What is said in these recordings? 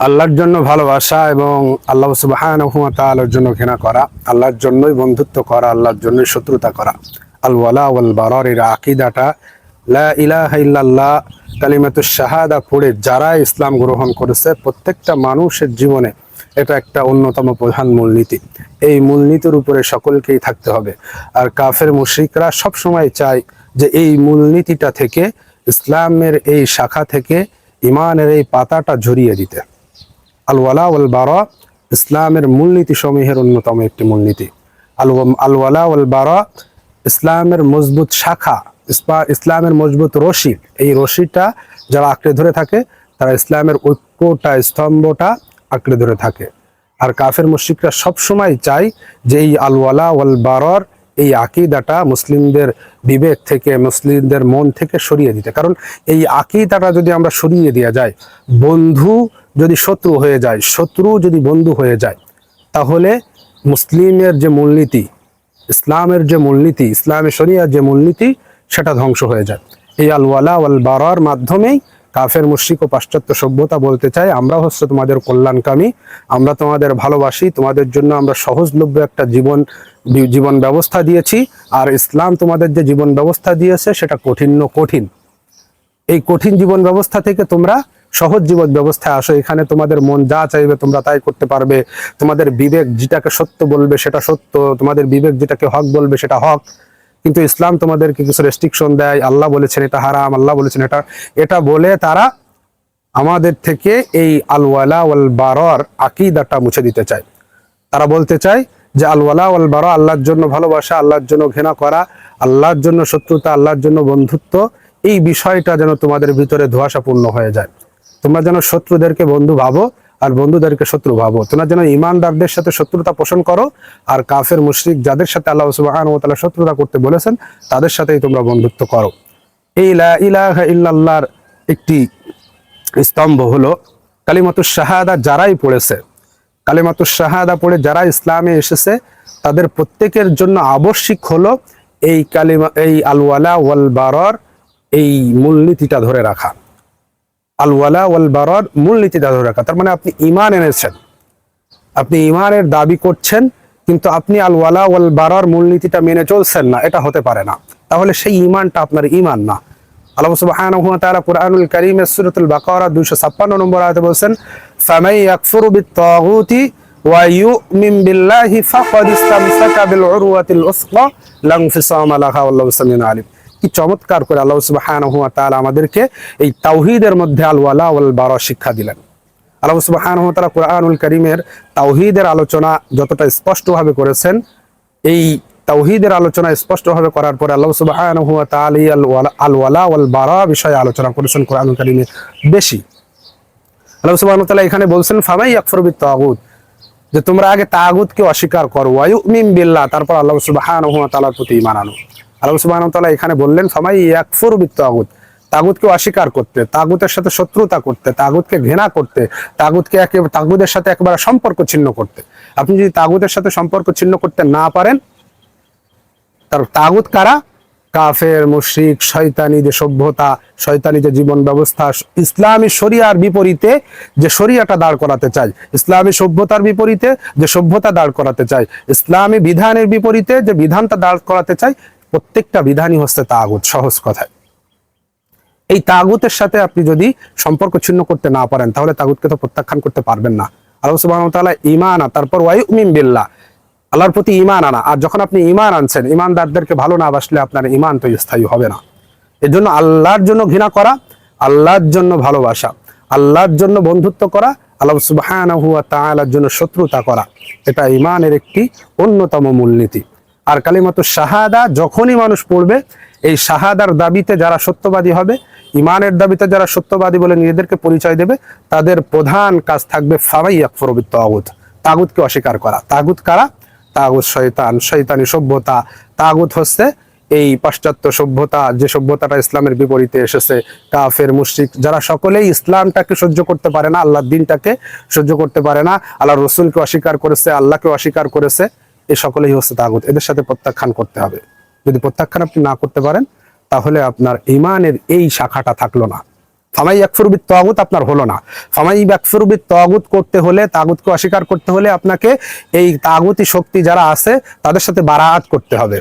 আল্লাহর জন্য ভালোবাসা এবং আল্লাহ সুবাহর জন্য ঘৃণা করা, আল্লাহর জন্যই বন্ধুত্ব করা, আল্লাহর জন্যই শত্রুতা করা। আল ওয়ালা বারর আকিদাটা, লা ইলাহা ইল্লাল্লাহ, কালিমাতুশ শাহাদা পড়ে যারা ইসলাম গ্রহণ করেছে, প্রত্যেকটা মানুষের জীবনে এটা একটা অন্যতম প্রধান মূলনীতি। এই মূলনীতির উপরে সকলকেই থাকতে হবে। আর কাফের মুশরিকরা সবসময় চায় যে এই মূলনীতিটা থেকে ইসলামের এই শাখা থেকে ইমানের এই পাতাটা ঝরিয়ে দিতে। আল ওয়ালা বারা ইসলামের মূলনীতি সমূহের অন্যতম একটি মূলনীতি। আল আল ওয়ালা বারা ইসলামের মজবুত শাখা ইসলামের মজবুত রশি। এই রশিটা যারা আঁকড়ে ধরে থাকে, তারা ইসলামের ঐক্যটা, স্তম্ভটা আঁকড়ে ধরে থাকে। আর কাফের মুশরিকরা সবসময় চায় যে এই আল ওয়ালা ওয়াল বারর এই আকিদাটা মুসলিমদের বিবেক থেকে, মুসলিমদের মন থেকে সরিয়ে দিতে। কারণ এই আকিদাটা যদি আমরা সরিয়ে দেওয়া যায়, বন্ধু যদি শত্রু হয়ে যায়, শত্রু যদি বন্ধু হয়ে যায়, তাহলে মুসলিমের যে মূলনীতি, ইসলামের যে মূলনীতি ইসলামের শরিয়ার যে মূলনীতি, সেটা ধ্বংস হয়ে যায়। এই আল ওয়ালা ওয়াল বারার মাধ্যমেই কাফের, মুশরিক ও পাশ্চাত্য সভ্যতা বলতে চাই, আমরা হচ্ছে তোমাদের কল্যাণকামী, আমরা তোমাদের ভালোবাসি, তোমাদের জন্য আমরা সহজলভ্য একটা জীবন জীবন ব্যবস্থা দিয়েছি, আর ইসলাম তোমাদের যে জীবন ব্যবস্থা দিয়েছে সেটা কঠিন কঠিন। এই কঠিন জীবন ব্যবস্থা থেকে তোমরা সহজ জীবন ব্যবস্থায় আসো, এখানে তোমাদের মন যা চাইবে তোমরা তাই করতে পারবে, তোমাদের বিবেক যেটাকে সত্য বলবে সেটা সত্য, তোমাদের বিবেক যেটাকে হক বলবে সেটা হক কিন্তু ইসলাম তোমাদেরকে কিছু রেস্ট্রিকশন দেয়, আল্লাহ বলেছেন এটা হারাম, আল্লাহ বলেছেন এটা এটা বলে তারা আমাদের থেকে এই আলওয়ালা ওয়াল বারর আকিদাটা মুছে দিতে চায়। তারা বলতে চায় যে আলওয়ালা ওয়াল বারা আল্লাহর জন্য ভালোবাসা, আল্লাহর জন্য ঘৃণা করা, আল্লাহর জন্য শত্রুতা, আল্লাহর জন্য বন্ধুত্ব, এই বিষয়টা যেন তোমাদের ভিতরে ধোঁয়াশাপূর্ণ হয়ে যায়। তোমরা যেন শত্রুদেরকে বন্ধু ভাবো আর বন্ধুদেরকে শত্রু ভাবো। তোমরা যেন ইমানদারদের সাথে শত্রুতা পোষণ করো আর কাফের, মুশরিক যাদের সাথে আল্লাহ সুবহানাহু ও তাআলা শত্রুতা করতে বলেছেন, তাদের সাথেই তোমরা বন্ধুত্ব করো। এই ইলাহা ইল্লাল্লাহর একটি স্তম্ভ হলো কালিমাতুস শাহাদা যারাই পড়েছে। কালিমাতুস শাহাদা পড়ে যারা ইসলামে এসেছে, তাদের প্রত্যেকের জন্য আবশ্যিক হলো এই কালিমা, এই আলওয়ালা ওয়াল বারর এই মূলনীতিটা ধরে রাখা। আলওয়ালা ওয়াল বারর মূলনীতিটা ধরে রাখা। তার মানে আপনি ইমান এনেছেন। আপনি ইমানের দাবি করছেন, কিন্তু আপনি আল ওয়ালা বারার মূলনীতিটা মেনে চলছেন না, এটা হতে পারে না। তাহলে সেই ইমানটা আপনার ইমান না। আল্লাহ সুবহানাহু ওয়া তাআলা কুরআনুল কারীমের সূরাতুল বাকারা 256 নম্বর আয়াতে বলেন ফামাই ইয়াকফুরু বিত-তাগুতি ওয়া ইউমিন বিল্লাহি ফাকাদ ইসতামসাকা বিল উরওয়াতিল কি চমৎকার করে আল্লাহ সুবহানাহু ওয়া তাআলা আমাদেরকে এই তাওহীদের মধ্যে আল ওয়ালা বারা শিক্ষা দিলেন। আল্লাহ সুবহানাহু ওয়া তাআলা কোরআনুল কারীমের তাওহীদের আলোচনা যতটা স্পষ্টভাবে করেছেন, এই তাওহীদের আলোচনা স্পষ্টভাবে করার পরে আল্লাহ সুবহানাহু ওয়া তাআলা এই আল ওয়ালা বারা বিষয়ে আলোচনা করেছেন কোরআনুল কারীমে বেশি। আল্লাহ সুবহানাহু ওয়া তাআলা এখানে বলছেন, ফামাই ইয়াকফুরু বিত তাগুত যে তোমরা আগে তাগুতকে অস্বীকার করো। ওয়া ইউমিন বিল্লাহ তারপর আল্লাহ সুবহানাহু ওয়া তাআলার প্রতি ঈমান আনো। আল্লাহ সুবহানাহু এখানে বললেন ইয়াকফুরু বিত তাগুত তাগুতকে অস্বীকার করতে, তাগুতের সাথে শত্রুতা করতে, তাগুতকে ঘৃণা করতে, তাগুতকে একে তাগুদের সাথে একেবারে সম্পর্ক ছিন্ন করতে। আপনি যদি তাগুতের সাথে সম্পর্ক ছিন্ন করতে না পারেন, তার তাগুত কারা? কাফের, মুশরিক, শয়তানি, যে সভ্যতা, শয়তানি যে জীবন ব্যবস্থা, ইসলামী শরিয়ার বিপরীতে যে শরিয়াটা দাঁড় করাতে চায় ইসলামী সভ্যতার বিপরীতে যে সভ্যতা দাঁড় করাতে চায় ইসলামী বিধানের বিপরীতে যে বিধানটা দাঁড় করাতে চায় প্রত্যেকটা বিধানই হচ্ছে তাগুত, সহজ কথায় এই তাগুতের সাথে আপনি যদি সম্পর্ক ছিন্ন করতে না পারেন, তাহলে তাগুতকে তো প্রত্যাখ্যান করতে পারবেন না। আল্লাহ তাআলা ঈমান আনা তারপর ওয়ায়ুমিন বিল্লাহ, আল্লাহর প্রতি ঈমান আনা। আর যখন আপনি ঈমান আনছেন, ঈমানদারদেরকে ভালো না বাসলে আপনার ঈমান তো স্থায়ী হবে না। এর জন্য আল্লাহর জন্য ঘৃণা করা, আল্লাহর জন্য ভালোবাসা, আল্লাহর জন্য বন্ধুত্ব করা, আল্লাহ তাআলার জন্য শত্রুতা করা, এটা ঈমানের একটি অন্যতম মূলনীতি। আর কালিমাতু শাহাদা যখনই মানুষ পড়বে, এই শাহাদার দাবিতে যারা সত্যবাদী হবে, ইমানের দাবিতে যারা সত্যবাদী বলে নিজেদেরকে পরিচয় দেবে, তাদের প্রধান কাজ থাকবে ফাবাই আকফরবিত তাগুত তাগুতকে অস্বীকার করা। তাগুত কারা? তাগুত শয়তান। শয়তানি সভ্যতা। তাগুত হচ্ছে এই পাশ্চাত্য সভ্যতা, যে সভ্যতাটা ইসলামের বিপরীতে এসেছে, কাফের, মুশরিক, যারা সকলেই ইসলামটাকে সহ্য করতে পারে না, আল্লাহর দিনটাকে সহ্য করতে পারে না আল্লাহ রসুলকে অস্বীকার করেছে, আল্লাহকে অস্বীকার করেছে। এই সকলেই হচ্ছে তাগুত। এদের সাথে প্রত্যাখ্যান করতে হবে। যদি প্রত্যাখ্যান আপনি না করতে পারেন, তাহলে আপনার ইমানের এই শাখাটা থাকল না। ফামাই ইয়াকফুরবিদ তাগুত আপনার হলো না। ফামাই ইয়াকফুরবিদ তাগুত করতে হলে, তাগুতকে অস্বীকার করতে হলে আপনাকে এই তাগুতি শক্তি যারা আছে, তাদের সাথে বারাআত করতে হবে।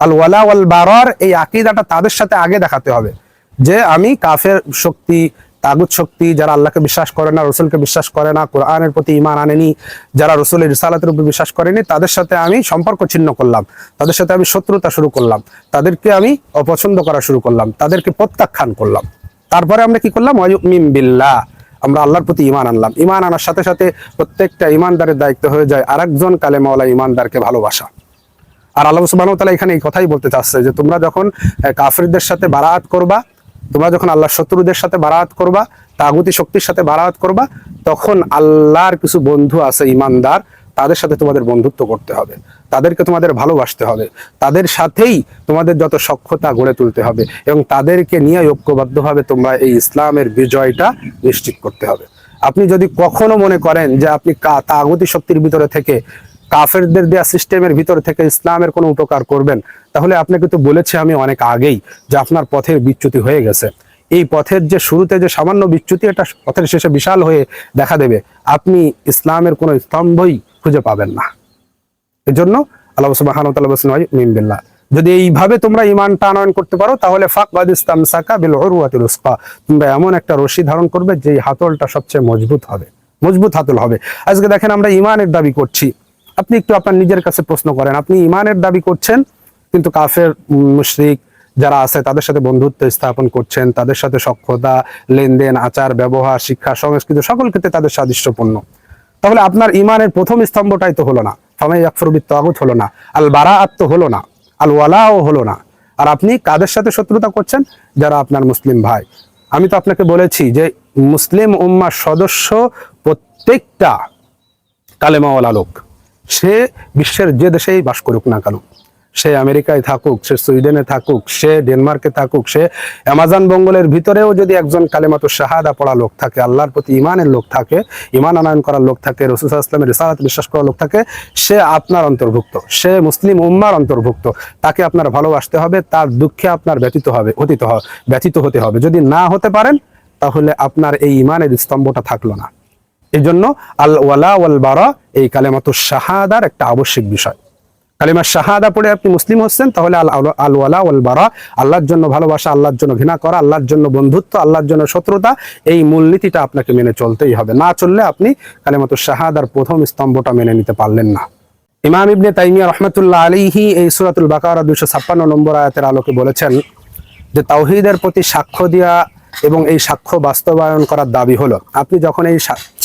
আল ওয়ালা ওয়াল বারার এই আকিদাটা তাদের সাথে আগে দেখাতে হবে। যে আমি কাফের শক্তি তাগুত শক্তি, যারা আল্লাহকে বিশ্বাস করে না, রসুলকে বিশ্বাস করে না, কোরআনের প্রতি ইমান আনেনি, যারা রসুলের রিসালাতের উপর বিশ্বাস করেনি, তাদের সাথে আমি সম্পর্ক ছিন্ন করলাম। তাদের সাথে আমি শত্রুতা শুরু করলাম। তাদেরকে আমি অপছন্দ করা শুরু করলাম। তাদেরকে প্রত্যাখ্যান করলাম। তারপরে আমরা কি করলাম? ওয়ায়ুমিন বিল্লাহ। আমরা আল্লাহর প্রতি ইমান আনলাম। ইমান আনার সাথে সাথে প্রত্যেকটা ইমানদারের দায়িত্ব হয়ে যায় আর আরেকজন কালেমাওয়ালা ইমানদারকে ভালোবাসা। আর আল্লাহ সুবহানাহু ওয়া তাআলা এখানে এই কথাই বলতে চাচ্ছে যে, তোমরা যখন কাফিরদের সাথে বারাত করবা তোমরা যখন আল্লাহ শত্রুদের সাথে বারাত করবা, তাগুতি শক্তির সাথে বারাত করবা, তখন আল্লাহর কিছু বন্ধু আছে, ইমানদার, তাদের সাথে তোমাদের বন্ধুত্ব করতে হবে। তাদেরকে তোমাদের ভালোবাসতে হবে। তাদের সাথেই তোমাদের যত সক্ষতা গড়ে তুলতে হবে এবং তাদেরকে নিয়ে ঐক্যবদ্ধভাবে তোমরা এই ইসলামের বিজয়টা নিশ্চিত করতে হবে। আপনি যদি কখনো মনে করেন যে আপনি তাগুতি শক্তির ভিতরে থেকে কাফেরদের দেয়া সিস্টেমের ভিতর থেকে ইসলামের কোনো উপকার করবেন। তাহলে আপনাকে তো বলেছে আমি অনেক আগেই যে আপনার পথের বিচ্যুতি হয়ে গেছে। এই পথের যে শুরুতে যে সামান্য বিচ্যুতি, এটা পথের শেষে বিশাল হয়ে দেখা দেবে। আপনি ইসলামের কোনো স্তম্ভই খুঁজে পাবেন না। এজন্য আল্লাহ যদি এইভাবে তোমরা ঈমানটা আনয়ন করতে পারো, তাহলে উরওয়াতিল উসকা। তোমরা এমন একটা রশি ধারণ করবে যে হাতলটা সবচেয়ে মজবুত হবে, মজবুত হাতল হবে। আজকে দেখেন আমরা ঈমানের দাবি করছি। আপনি একটু আপনার নিজের কাছে প্রশ্ন করেন। আপনি ইমানের দাবি করছেন, কিন্তু কাফের মুশরিক যারা আছে, তাদের সাথে বন্ধুত্ব স্থাপন করছেন, তাদের সাথে সক্ষতা লেনদেন, আচার, ব্যবহার, শিক্ষা, সংস্কৃতি, সকল ক্ষেত্রে তাদের সাদৃশ্যপূর্ণ। তাহলে আপনার ইমানের প্রথম স্তম্ভটাই তো হলো না। ফামাই আকফরবিত তাগুত হলো না। আল বারাআত তো হলো না। আল ওয়ালাও হলো না। আর আপনি কাদের সাথে শত্রুতা করছেন? যারা আপনার মুসলিম ভাই। আমি তো আপনাকে বলেছি যে মুসলিম উম্মার সদস্য প্রত্যেকটা কালেমাওয়ালা লোক। সে বিশ্বের যে দেশেই বাস করুক না কেন, সে আমেরিকায় থাকুক, সে সুইডেনে থাকুক, সে ডেনমার্কে থাকুক, সে অ্যামাজন বঙ্গলের ভিতরেও যদি একজন কালেমাতো শাহাদা পড়া লোক থাকে, আল্লাহর প্রতি ইমানের লোক থাকে, ইমান আনয়ন করার লোক থাকে, রসুল ইসলামের রিসালাত বিশ্বাস করার লোক থাকে, সে আপনার অন্তর্ভুক্ত, সে মুসলিম উম্মার অন্তর্ভুক্ত, তাকে আপনার ভালোবাসতে হবে, তার দুঃখে আপনার ব্যতীত হবে অতীত হবে ব্যতীত হতে হবে। যদি না হতে পারেন, তাহলে আপনার এই ইমানের স্তম্ভটা থাকল না। এই জন্য আল ওয়ালা ওয়াল বারা এই কালেমাতু শাহাদার একটা আবশ্যিক বিষয়। কালিমা শাহাদা পড়ে আপনি মুসলিম হচ্ছেন, তাহলে আল আল- ওয়ালা ওয়াল বারা, আল্লাহর জন্য ভালোবাসা, আল্লাহর জন্য ঘৃণা করা, আল্লাহর জন্য বন্ধুত্ব, আল্লাহর জন্য শত্রুতা, এই মূলনীতিটা আপনাকে মেনে চলতেই হবে। না চললে আপনি কালেমাতু শাহাদার প্রথম স্তম্ভটা মেনে নিতে পারলেন না। ইমাম ইবনে তাইমিয়া রহমতুল্লাহ আলিহি এই সূরাতুল বাকারা দুশো ছাপ্পান্ন নম্বর আয়াতের আলোকে বলেছেন যে, তাওহিদের প্রতি সাক্ষ্য দেওয়া এবং এই সাক্ষ্য বাস্তবায়ন করার দাবি হলো। আপনি যখন এই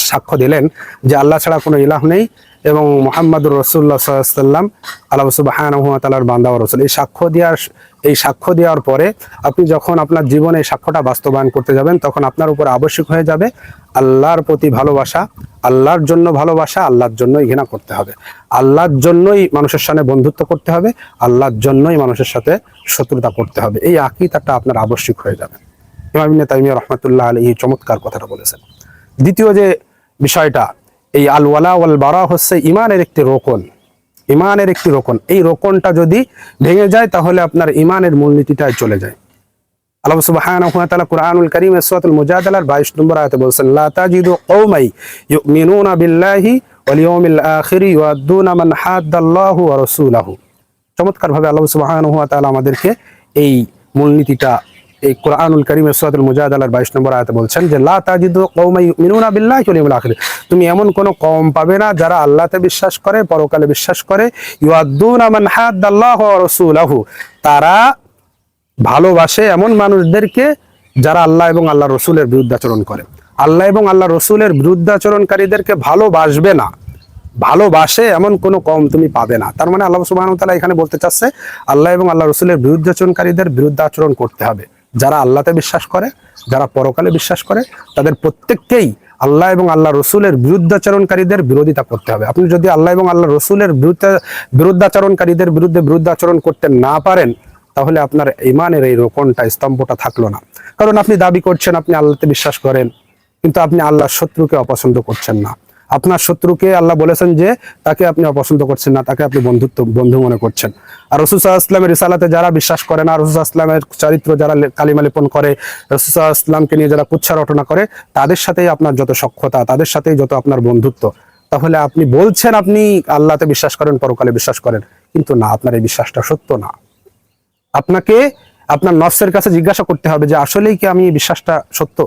সাক্ষ্য দিলেন যে আল্লাহ ছাড়া কোনো ইলাহ নেই এবং মোহাম্মদুর রসুল্লাহ সাল্লাম আল্লাহ সুবাহানহতালার বান্দা রসুল। এই সাক্ষ্য দেওয়ার এই সাক্ষ্য দেওয়ার পরে আপনি যখন আপনার জীবনে এই সাক্ষ্যটা বাস্তবায়ন করতে যাবেন, তখন আপনার উপর আবশ্যক হয়ে যাবে আল্লাহর প্রতি ভালোবাসা, আল্লাহর জন্য ভালোবাসা, আল্লাহর জন্যই ঘৃণা করতে হবে। আল্লাহর জন্যই মানুষের সাথে বন্ধুত্ব করতে হবে, আল্লাহর জন্যই মানুষের সাথে শত্রুতা করতে হবে। এই আকিদাটা আপনার আবশ্যক হয়ে যাবে। ইমাম ইবনে তাইমিয়া রহমতুল্লাহ আলী এই চমৎকার কথাটা বলেছেন। দ্বিতীয় যে বিষয়টা, এই আল ওয়ালা ওয়াল বারা হচ্ছে ইমানের একটি রোকন। ইমানের একটি রোকন। এই রোকনটা যদি ভেঙে যায়, তাহলে আপনার ইমানের মূলনীতিটাই চলে যায়। আল্লাহ সুবহানাহু ওয়া তাআলা কুরআনুল কারীম সূরাতুল মুজাদালার 22 নম্বর আয়াতে বলেছেন বিল্লাহি ওয়াল ইয়াউমিল আখির ইউআদ্দুনা হাদ্দাল্লাহু ওয়া রাসূলাহু। চমৎকার ভাবে আল্লাহ সুবহানাহু ওয়া তাআলা আমাদেরকে এই মূলনীতিটা এই কোরআনুল কারীমের সূরাতুল মুজাদালার 22 নম্বর আয়াতে বলছেন যে, লা তাজিদু কওমাই ইউমিনুনা বিল্লাহি আখির। তুমি এমন কোন কম পাবে না যারা আল্লাহতে বিশ্বাস করে, পরকালে বিশ্বাস করে। ইউআদ্দুনা মান হাদ্দাল্লাহু ওয়া রাসূলাহু। তারা ভালোবাসে এমন মানুষদেরকে যারা আল্লাহ এবং আল্লাহ রসুলের বিরুদ্ধাচরণ করে। আল্লাহ এবং আল্লাহ রসুলের বিরুদ্ধাচরণকারীদেরকে ভালোবাসবে না। ভালোবাসে এমন কোনো কম তুমি পাবে না। তার মানে আল্লাহ সুবাহ এখানে বলতে চাচ্ছে, আল্লাহ এবং আল্লাহ রসুলের বিরুদ্ধাচরণকারীদের বিরুদ্ধাচরণ করতে হবে। যারা আল্লাহতে বিশ্বাস করে, যারা পরকালে বিশ্বাস করে, তাদের প্রত্যেককেই আল্লাহ এবং আল্লাহ রসুলের বিরুদ্ধাচরণকারীদের বিরোধিতা করতে হবে। আপনি যদি আল্লাহ এবং আল্লাহ রসুলের বিরুদ্ধে, বিরুদ্ধাচরণকারীদের বিরুদ্ধে বিরুদ্ধাচরণ করতে না পারেন, তাহলে আপনার ইমানের এই রোপণটা স্তম্ভটা থাকল না। কারণ আপনি দাবি করছেন, আপনি আল্লাহতে বিশ্বাস করেন, কিন্তু আপনি আল্লাহর শত্রুকে অপছন্দ করছেন না। আপনার শত্রুকে আল্লাহ বলেছেন যে তাকে আপনি অপছন্দ করছেন না, তাকে আপনি বন্ধুত্ব, বন্ধু মনে করছেন। আর রসুসা ইসলামের রিসালাতে যারা বিশ্বাস করে না রসুসা ইসলামের চরিত্র যারা কালিমা লেপন করে রসুসা ইসলামকে নিয়ে যারা কুচ্ছা রটনা করে, তাদের সাথেই আপনার যত সক্ষতা তাদের সাথেই যত আপনার বন্ধুত্ব। তাহলে আপনি বলছেন আপনি আল্লাহতে বিশ্বাস করেন, পরকালে বিশ্বাস করেন, কিন্তু না, আপনার এই বিশ্বাসটা সত্য না। আপনাকে আপনার নফসের কাছে জিজ্ঞাসা করতে হবে যে আসলেই কি আমি এই বিশ্বাসটা সত্য?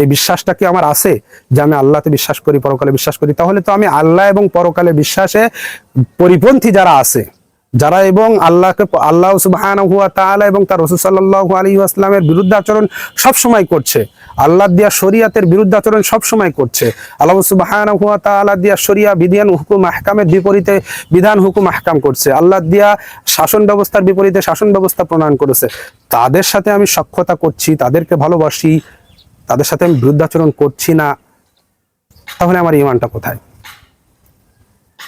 এই বিশ্বাসটা কি আমার আছে যে আমি আল্লাহতে বিশ্বাস করি, পরকালে বিশ্বাস করি? তাহলে তো আমি আল্লাহ এবং পরকালে বিশ্বাসে পরিপন্থী যারা আছে, যারা এবং আল্লাহকে, আল্লাহ সুবহানাহু ওয়া তাআলা এবং তার রাসূল সাল্লাল্লাহু আলাইহি ওয়াসাল্লামের বিরুদ্ধাচরণ সব সময় করছে। আল্লাহ দিয়া শরিয়াতের বিরুদ্ধাচরণ আচরণ সবসময় করছে। আল্লাহ সুবহানাহু ওয়া তাআলা দিয়া শরিয়া বিধান, হুকুম, আহকামের বিপরীতে বিধান, হুকুম, আহকাম করছে। আল্লাহ দিয়া শাসন ব্যবস্থার বিপরীতে শাসন ব্যবস্থা প্রণয়ন করেছে। তাদের সাথে আমি সক্ষতা করছি, তাদেরকে ভালোবাসি তাদের সাথে আমি বিরুদ্ধাচরণ করছি না, তাহলে আমার ইমানটা কোথায়?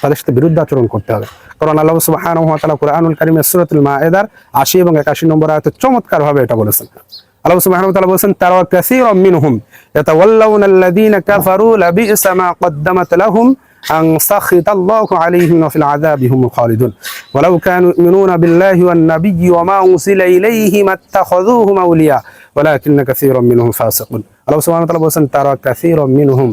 তাদের সাথে বিরুদ্ধাচরণ করতে হবে। কারণ আল্লাহ সুবাহান কুরআনুল কারীমের সূরাতুল মায়েদার 80 এবং 81 নম্বর আয়তে চমৎকার ভাবে এটা বলেছেন। আল্লাহ সুবহানাহু বলেছেন, তারা কাসীরাম কাফারু কদ্দামাত লাহুম أن سخط الله عليهم وفي العذاب هم خالدون ولو كانوا يؤمنون بالله والنبي وما أنزل إليه ما اتخذوهم أولياء ولكن كثيرا منهم فاسقون الله سبحانه وتعالى বলেছেন তারা কাসীরাম মিনহুম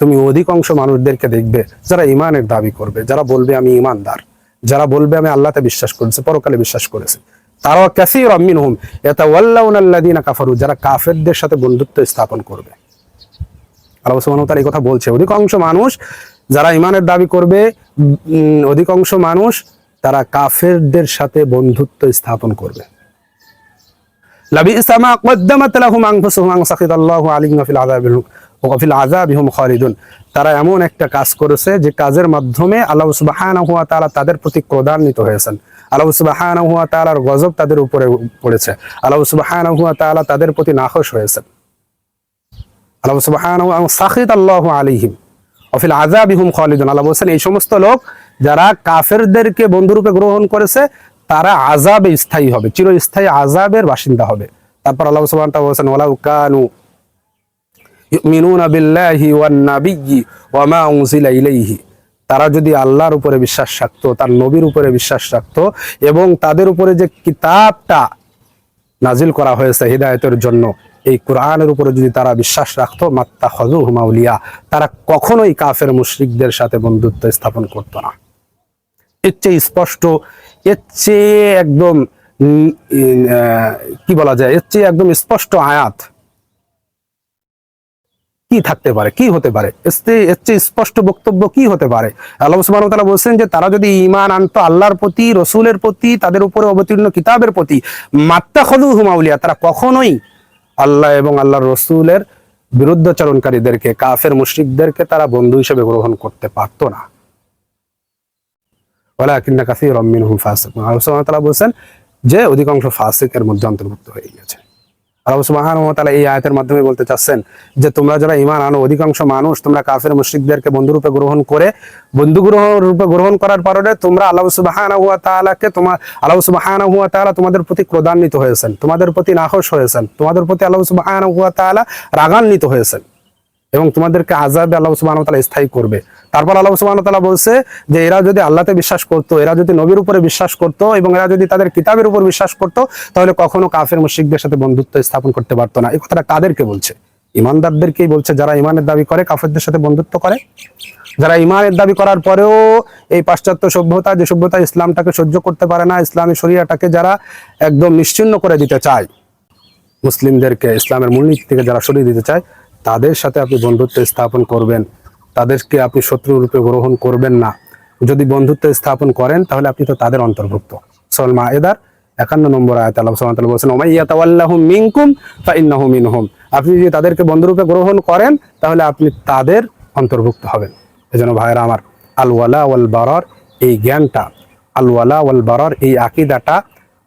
তুমি অধিকাংশ মানুষদেরকে দেখবে যারা ইমানের দাবি করবে যারা বলবে আমি ইমানদার যারা বলবে আমি আল্লাহতে বিশ্বাস করেছি পরকালে বিশ্বাস করেছি তারাও কাসীর মিনহুম ইয়াতাওয়াল্লাউনা আল্লাযীনা কাফারু যারা কাফেরদের সাথে বন্ধুত্ব স্থাপন করবে আল্লাহ তাআলা এই কথা বলছে। অধিকাংশ মানুষ যারা ইমানের দাবি করবে অধিকাংশ মানুষ তারা কাফেরদের সাথে বন্ধুত্ব স্থাপন করবে। লাবিসা মা কদ্দামাত লাহুম আনফুসুহুম আন আলাইহিম ওয়া ফিল আযাবিল ওয়া ফিল আযাবি হুম খালিদুন। তারা এমন একটা কাজ করেছে যে কাজের মাধ্যমে আল্লাহ সুবহানাহু ওয়া তাআলা তাদের প্রতি ক্রোধান্বিত হয়েছেন। আল্লাহ সুবহানাহু ওয়া তাআলার গজব তাদের উপরে পড়েছে। আল্লাহ সুবহানাহু ওয়া তাআলা তাদের প্রতি নাখোশ হয়েছেন। আল্লাহ সুবহানাহু ওয়া সাখিতাল্লাহু আলাইহিম। ওয়া ফিল আযাবি হুম খালিদুন। আল্লাহ বলেছেন, এই সমস্ত লোক যারা কাফেরদেরকে বন্ধুরূপে গ্রহণ করেছে, তারা আযাবে স্থায়ী হবে, চিরস্থায়ী আযাবের বাসিন্দা হবে। তারপর আল্লাহ সুবহানাহু ওয়া তাআলা বলেছেন, ওয়ালাউ কানু ইউমিনুনা বিল্লাহি ওয়ান নাবিয়্যি ওয়া মা উনজিলা ইলাইহি। তারা যদি আল্লাহর উপরে বিশ্বাস রাখতো, তার নবীর উপরে বিশ্বাস রাখতো, এবং তাদের উপরে যে কিতাবটা নাজিল করা হয়েছে হিদায়তের জন্য এই কোরআনের উপরে যদি তারা বিশ্বাস রাখতো মাত্তা হজু হুমাউলিয়া তারা কখনোই কাফের মুশরিকদের সাথে বন্ধুত্ব স্থাপন করতো না। এর চেয়ে স্পষ্ট, এর চেয়ে একদম কি বলা যায়, এর চেয়ে একদম স্পষ্ট আয়াত কি থাকতে পারে, কি হতে পারে? এর চেয়ে- স্পষ্ট বক্তব্য কি হতে পারে? আল্লাহ সুবহানাহু ওয়া তাআলা বলছেন যে, তারা যদি ঈমান আনতো আল্লাহর প্রতি, রসুলের প্রতি, তাদের উপরে অবতীর্ণ কিতাবের প্রতি, মাত্তাখাযুহুম আউলিয়া, তারা কখনোই আল্লাহ এবং আল্লাহর রসুলের বিরুদ্ধাচরণকারীদেরকে, কাফের মুশ্রিকদেরকে তারা বন্ধু হিসেবে গ্রহণ করতে পারতো না। ওয়ালাকিন্না কাসীরাম মিনহুম ফাসিকুন। আল্লাহ সুবহানাহু ওয়া বলছেন যে, অধিকাংশ ফাসিকের মধ্যে অন্তর্ভুক্ত হয়ে গেছে আল্লাহ সুবাহান তালা এই আয়াতের মাধ্যমে বলতে চাচ্ছেন যে তোমরা যারা ইমান আনো, অধিকাংশ মানুষ তোমরা কাফের মুশ্রিকদেরকে বন্ধুরূপে গ্রহণ করে, বন্ধু গ্রহণ রূপে গ্রহণ করার কারণে তোমরা আল্লাহ সুবাহান হুয়া তালাকে তোমার, আল্লাহ সুবাহান হুয়া তালা তোমাদের প্রতি ক্রোধান্বিত হয়েছেন, তোমাদের প্রতি নাহস হয়েছেন, তোমাদের প্রতি আল্লাহ সুবাহান হুয়া তালা রাগান্বিত হয়েছেন। এবং তোমাদেরকে আজাবে আল্লাহ সুবহানাহু ওয়া তাআলা স্থায়ী করবে। তারপর আল্লাহ সুবহানাহু ওয়া তাআলা বলছে যে, এরা যদি আল্লাহতে বিশ্বাস করতো, এরা যদি নবীর উপরে বিশ্বাস করতো এবং এরা যদি তাদের কিতাবের উপর বিশ্বাস করতো, তাহলে কখনো কাফের মুশরিকদের সাথে বন্ধুত্ব স্থাপন করতে পারতো না। এই কথাটা কাদেরকে বলছে? ইমানদারদেরকেই বলছে, যারা ইমানের দাবি করে, কাফেরদের সাথে বন্ধুত্ব করে? যারা ইমানের দাবি করার পরেও এই পাশ্চাত্য সভ্যতা, যে সভ্যতা ইসলামটাকে সহ্য করতে পারে না, ইসলামী শরিয়াটাকে যারা একদম নিশ্চিন্ন করে দিতে চায়, মুসলিমদেরকে, ইসলামের মূলনীতি থেকে যারা সরিয়ে দিতে চায় তাদের সাথে আপনি বন্ধুত্ব স্থাপন করবেন, তাদেরকে আপনি শত্রু রূপে গ্রহণ করবেন না। যদি বন্ধুত্ব স্থাপন করেন, তাহলে আপনি তো তাদের অন্তর্ভুক্ত। সলমা এদার একান্ন নম্বর আয়াত আল্লাহ সুবহানাহু বলেছেন ওমাইয়া তাওয়াল্লাহু মিনকুম ফাইন্নাহু মিনহুম। আপনি যদি তাদেরকে বন্ধুরূপে গ্রহণ করেন, তাহলে আপনি তাদের অন্তর্ভুক্ত হবেন। এজন্য ভাইরা আমার আল ওয়ালা বারার এই জ্ঞানটা আল ওয়ালা বারার এই আকীদাটা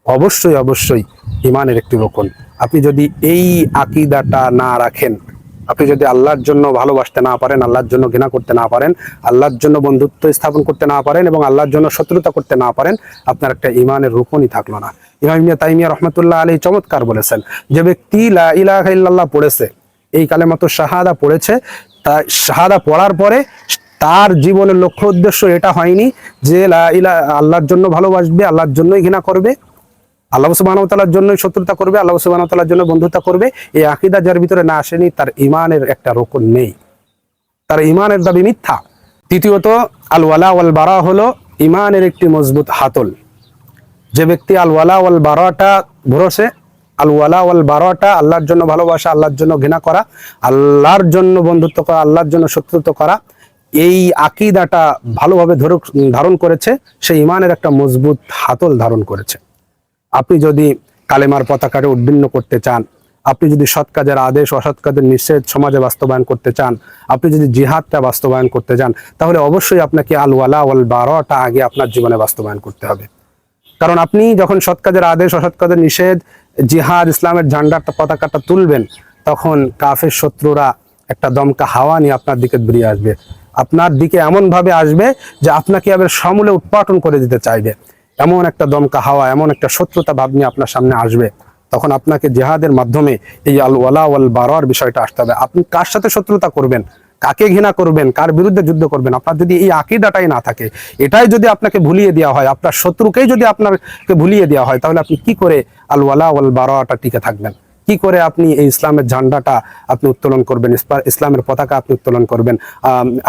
অবশ্যই অবশ্যই ইমানের একটি রকম আপনি যদি এই আকিদাটা না রাখেন আপনি যদি আল্লাহর জন্য ভালোবাসতে না পারেন, আল্লাহর জন্য ঘৃণা করতে না পারেন, আল্লাহর জন্য বন্ধুত্ব স্থাপন করতে না পারেন এবং আল্লাহর জন্য শত্রুতা করতে না পারেন, আপনার একটা ইমানের রূপনই থাকল না। ইমাম ইবনে তাইমিয়া রহমতুল্লাহ আলী চমৎকার বলেছেন যে ব্যক্তি ইল্লাল্লাহ পড়েছে, এই কালেমাতো শাহাদা পড়েছে, তা শাহাদা পড়ার পরে তার জীবনের লক্ষ্য উদ্দেশ্য এটা হয়নি যে আল্লাহর জন্য ভালোবাসবে, আল্লাহর জন্যই ঘৃণা করবে। আল্লাহ সুবাহ তালার জন্যই শত্রুতা করবে, আল্লাহ সুবাহ তালার জন্য বন্ধুতা করবে। এই আকিদা যার ভিতরে না আসেনি, তার ইমানের একটা রোকন নেই। তার ইমানের দাবি মিথ্যা। তৃতীয়ত আল ওয়ালা ওয়াল বারা হলো ইমানের একটি মজবুত হাতল। যে ব্যক্তি আল ওয়ালা ওয়াল বারাটা ভরসে আল ওয়ালা ওয়াল বারাটা আল্লাহর জন্য ভালোবাসা, আল্লাহর জন্য ঘৃণা করা, আল্লাহর জন্য বন্ধুত্ব করা, আল্লাহর জন্য শত্রুত্ব করা, এই আকিদাটা ভালোভাবে ধরুক ধারণ করেছে, সে ইমানের একটা মজবুত হাতল ধারণ করেছে। আপনি যদি কালেমার পতাকাটা উদ্দীর্ণ করতে চান, আপনি যদি সৎ কাজের আদেশ, অসৎ কাজের নিষেধ সমাজে বাস্তবায়ন করতে চান, আপনি যদি জিহাদটা বাস্তবায়ন করতে চান তাহলে অবশ্যই আপনাকে আল ওয়ালা বারোটা আগে আপনার জীবনে বাস্তবায়ন করতে হবে। কারণ আপনি যখন সৎ কাজের আদেশ, অসৎ কাজের নিষেধ, জিহাদ, ইসলামের ঝান্ডারটা পতাকাটা তুলবেন, তখন কাফের শত্রুরা একটা দমকা হাওয়া নিয়ে আপনার দিকে বেরিয়ে আসবে। আপনার দিকে এমন ভাবে আসবে যে আপনাকে আবার সমূলে উৎপাটন করে দিতে চাইবে। এমন একটা দমকা হাওয়া, এমন একটা শত্রুতা ভাব নিয়ে আপনার সামনে আসবে, তখন আপনাকে জেহাদের মাধ্যমে এই আল ওয়ালা ওয়াল বারার বিষয়টা আসতে হবে। আপনি কার সাথে শত্রুতা করবেন? কাকে ঘৃণা করবেন? কার বিরুদ্ধে যুদ্ধ করবেন? আপনার যদি এই আকিদাটাই না থাকে, এটাই যদি আপনাকে ভুলিয়ে দেওয়া হয়, আপনার শত্রুকেই যদি আপনাকে ভুলিয়ে দেওয়া হয়, তাহলে আপনি কি করে আল ওয়ালা ওয়াল বারাটা টিকে থাকবেন? কি করে আপনি এই ইসলামের ঝান্ডাটা আপনি উত্তোলন করবেন? ইসলামের পতাকা আপনি উত্তোলন করবেন?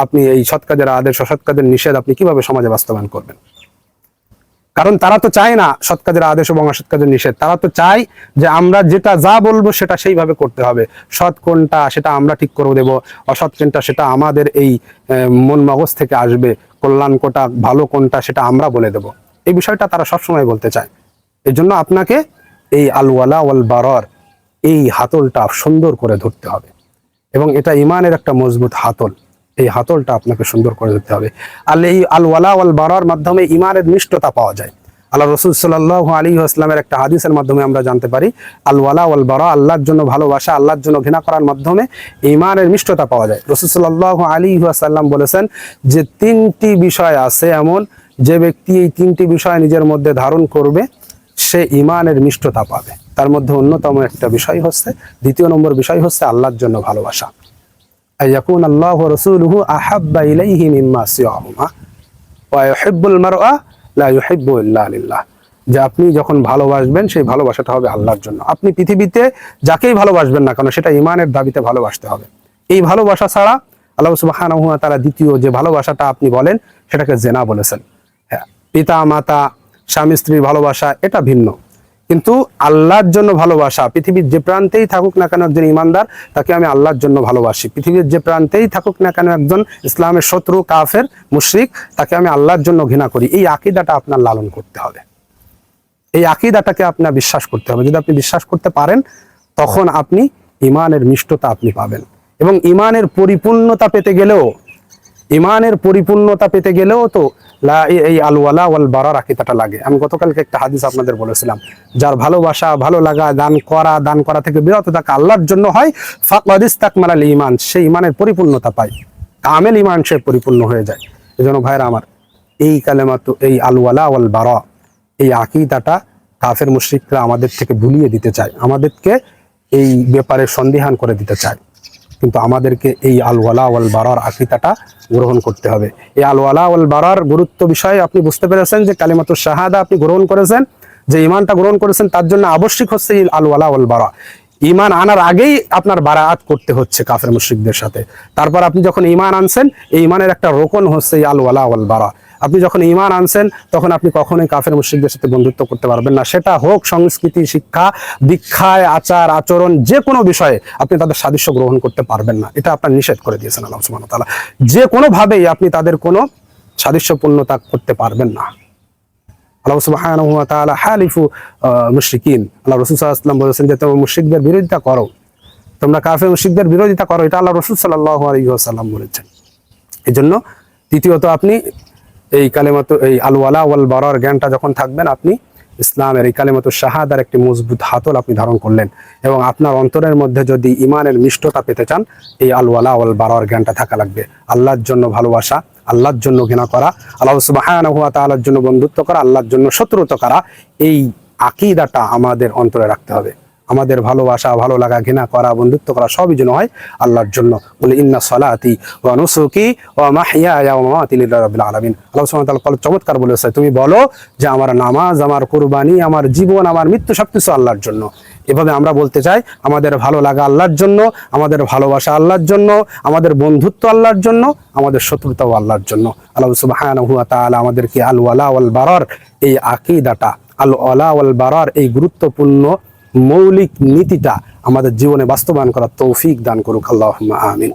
আপনি এই সৎ কাজের আদেশ, অসৎ কাজের নিষেধ আপনি কীভাবে সমাজে বাস্তবায়ন করবেন? কারণ তারা তো চায় না সৎ কাজের আদেশ এবং অসৎ কাজের নিষেধ। তারা তো চায় যে আমরা যেটা যা বলব সেটা সেইভাবে করতে হবে। সৎ কোনটা সেটা আমরা ঠিক করে দেব, অসৎ কোনটা সেটা আমাদের এই মন মগজ থেকে আসবে। কল্যাণ কোটা ভালো কোনটা সেটা আমরা বলে দেব। এই বিষয়টা তারা সবসময় বলতে চায়। এই জন্য আপনাকে এই আল ওয়ালা ওয়াল বারর, এই হাতলটা সুন্দর করে ধরতে হবে। এবং এটা ইমানের একটা মজবুত হাতল। এই হাতলটা আপনাকে সুন্দর করে দিতে হবে। আল এই আল ওয়ালা ওয়াল বারার মাধ্যমে ইমানের মিষ্টতা পাওয়া যায়। আল্লাহ রসুল সাল্লাহ আলী আসলামের একটা হাদিসের মাধ্যমে আমরা জানতে পারি আল ওয়ালা ওয়াল বারা আল্লাহর জন্য ভালোবাসা, আল্লাহর জন্য ঘৃণা করার মাধ্যমে ইমানের মিষ্টতা পাওয়া যায়। রসুল সাল্লাহ আলী আসাল্লাম বলেছেন যে, তিনটি বিষয় আছে এমন, যে ব্যক্তি এই তিনটি বিষয় নিজের মধ্যে ধারণ করবে, সে ইমানের মিষ্টতা পাবে। তার মধ্যে অন্যতম একটা বিষয় হচ্ছে, দ্বিতীয় নম্বর বিষয় হচ্ছে আল্লাহর জন্য ভালোবাসা। আয়াকুন আল্লাহ রসুলহু আহাব্বা ইলাইহি মিম্মা সিওয়াহুমা ওয়া ইউহিব্বুল মারআ লা ইউহিব্বু ইল্লা লিল্লাহ যে আপনি যখন ভালোবাসবেন, সেই ভালোবাসাটা হবে আল্লাহর জন্য। আপনি পৃথিবীতে যাকেই ভালোবাসবেন না কেন, সেটা ইমানের দাবিতে ভালোবাসতে হবে। এই ভালোবাসা ছাড়া আল্লাহ সুবহানাহু ওয়া তাআলা দ্বিতীয় যে ভালোবাসাটা আপনি বলেন, সেটাকে জেনা বলেছেন। হ্যাঁ পিতা মাতা স্বামী স্ত্রীর ভালোবাসা, এটা ভিন্ন। কিন্তু আল্লাহর জন্য ভালোবাসা, পৃথিবীর যে প্রান্তেই থাকুক না কেন একজন ইমানদার, তাকে আমি আল্লাহর জন্য ভালোবাসি। পৃথিবীর যে প্রান্তেই থাকুক না কেন একজন ইসলামের শত্রু, কাফের, মুশরিক, তাকে আমি আল্লাহর জন্য ঘৃণা করি। এই আকিদাটা আপনার লালন করতে হবে। এই আকিদাটাকে আপনার বিশ্বাস করতে হবে। যদি আপনি বিশ্বাস করতে পারেন, তখন আপনি ইমানের মিষ্টতা আপনি পাবেন। এবং ইমানের পরিপূর্ণতা পেতে গেলেও, ইমানের পরিপূর্ণতা পেতে গেলেও তো লা- এই- আলওয়ালা ওয়াল বারার আকিদাটা লাগে? আমি গতকালকে একটা হাদিস আপনাদের বলেছিলাম, যার ভালোবাসা, ভালো লাগা, দান করা দান করা থেকে বিরত থাকা আল্লাহর জন্য হয় ফাকিস তাকমালাল ইমান সেই ইমানের পরিপূর্ণতা পায়। কামেল ইমান সে পরিপূর্ণ হয়ে যায়। এই জন্য ভাইরা আমার, এই কালেমা তো এই আলওয়ালা ওয়াল বারা এই আকিদাটা কাফের মুশরিকরা আমাদের থেকে ভুলিয়ে দিতে চায়, আমাদেরকে এই ব্যাপারে সন্দিহান করে দিতে চায়। কিন্তু আমাদেরকে এই আলওয়ালা ওয়াল বারার আকিদাটা গ্রহণ করতে হবে। এই আলওয়ালা ওয়াল বারার গুরুত্ব বিষয়ে আপনি বুঝতে পেরেছেন যে কালিমাতুর শাহাদা আপনি গ্রহণ করেছেন, যে ইমানটা গ্রহণ করেছেন, তার জন্য আবশ্যিক হচ্ছে এই আলওয়ালা ওয়াল বারা। ইমান আনার আগেই আপনার বারাআত করতে হচ্ছে কাফের মুশরিকদের সাথে। তারপর আপনি যখন ইমান আনছেন, এই ইমানের একটা রোকন হচ্ছে এই আলওয়ালা ওয়াল বারা। আপনি যখন ইমান আনছেন, তখন আপনি কখনোই কাফের মুশরিকদের সাথে বন্ধুত্ব করতে পারবেন না। সেটা হোক সংস্কৃতি, শিক্ষা, দীক্ষায়, আচার, আচরণ, যে কোনো বিষয়ে আপনি তাদের সাদৃশ্য গ্রহণ করতে পারবেন না। এটা আপনার নিষেধ করে দিয়েছেন আল্লাহ ওয়া তাআলা। যে কোনোভাবেই আপনি তাদের কোনো সাদৃশ্যপূর্ণতা করতে পারবেন না। আল্লাহ আল্লাহ রাসূল বলেছেন যে বিরোধিতা করো। তোমরা কাফের বিরোধিতা করো। এটা আল্লাহ বলেছেন। এই জন্য আপনি এই কালেমাত এই আল ওয়ালা বারার জ্ঞানটা যখন থাকবেন আপনি, ইসলামের এই কালেমাত শাহাদার একটি মজবুত হাতল আপনি ধারণ করলেন। এবং আপনার অন্তরের মধ্যে যদি ইমানের মিষ্টতা পেতে চান, এই আল ওয়ালা বারার জ্ঞানটা থাকা লাগবে। আল্লাহর জন্য ভালোবাসা, আল্লাহর জন্য ঘৃণা করা, আল্লাহ সুবহানাহু ওয়া তাআলার জন্য বন্ধুত্ব করা, আল্লাহর জন্য শত্রুতা করা, এই আকিদাটা আমাদের অন্তরে রাখতে হবে। আমাদের ভালোবাসা, ভালো লাগা, ঘৃণা করা, বন্ধুত্ব করা সবই যেন হয় আল্লাহর জন্য। বলে ইন্না সলাতি ও নুসুকি ও আলামিন। আল্লাহ চমৎকার বলেছে তুমি বলো যে আমার নামাজ, আমার কুরবানি, আমার জীবন, আমার মৃত্যু সবকিছু আল্লাহর জন্য। এভাবে আমরা বলতে চাই, আমাদের ভালো লাগা আল্লাহর জন্য, আমাদের ভালোবাসা আল্লাহর জন্য, আমাদের বন্ধুত্ব আল্লাহর জন্য, আমাদের শত্রুতাও আল্লাহর জন্য। আল্লাহ তাআলা আমাদেরকে আল ওয়ালা ওয়াল বারার এই আকীদাটা আল ওয়ালা ওয়াল বারার এই গুরুত্বপূর্ণ মৌলিক নীতিটা আমাদের জীবনে বাস্তবায়ন করার তৌফিক দান করুক আল্লাহ আমিন।